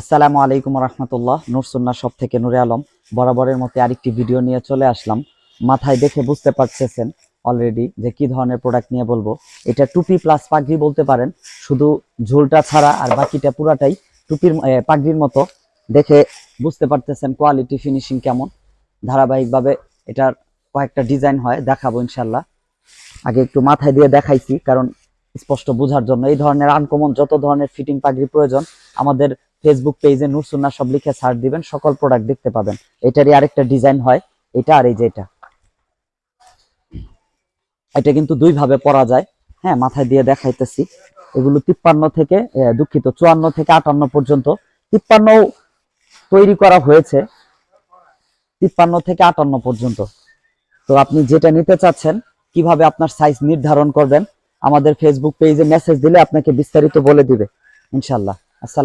আসসালামু আলাইকুম রহমতুল্লাহ। নুরসুন্না সব থেকে নুরে আলম। বরাবরের মতো আরেকটি ভিডিও নিয়ে চলে আসলাম। মাথায় দেখে বুঝতে পারতেছেন অলরেডি যে কি ধরনের প্রোডাক্ট নিয়ে বলব। এটা টুপি প্লাস পাগড়ি বলতে পারেন। শুধু ঝোলটা ছাড়া আর বাকিটা পুরাটাই টুপির পাগড়ির মতো। দেখে বুঝতে পারতেছেন কোয়ালিটি ফিনিশিং কেমন। ধারাবাহিকভাবে এটার কয়েকটা ডিজাইন হয়, দেখাবো ইনশাল্লাহ আগে একটু মাথায় দিয়ে দেখাইছি, কারণ স্পষ্ট বোঝার জন্য এই ধরনের আনকমন যত ধরনের ফিটিং পাগড়ি প্রয়োজন, আমাদের ফেসবুক পেজে নুরসুন্না সব লিখে সার্চ দিবেন, সকল প্রোডাক্ট দেখতে পাবেন। এটারই আরেকটা ডিজাইন হয়, এটা আর এই যে এটা। এটা কিন্তু দুই ভাবে পরা যায়। হ্যাঁ মাথায় দিয়ে দেখাইতেছি। এগুলো তিপ্পান্ন থেকে দুঃখিত, চুয়ান্ন থেকে আটান্ন পর্যন্ত। তিপ্পান্ন তৈরি করা হয়েছে, তিপ্পান্ন থেকে আটান্ন পর্যন্ত। তো আপনি যেটা নিতে চাচ্ছেন, কীভাবে আপনার সাইজ নির্ধারণ করবেন, আমাদের ফেসবুক পেজে মেসেজ দিলে আপনাকে বিস্তারিত বলে দিবে ইনশাল্লাহ আসসালাম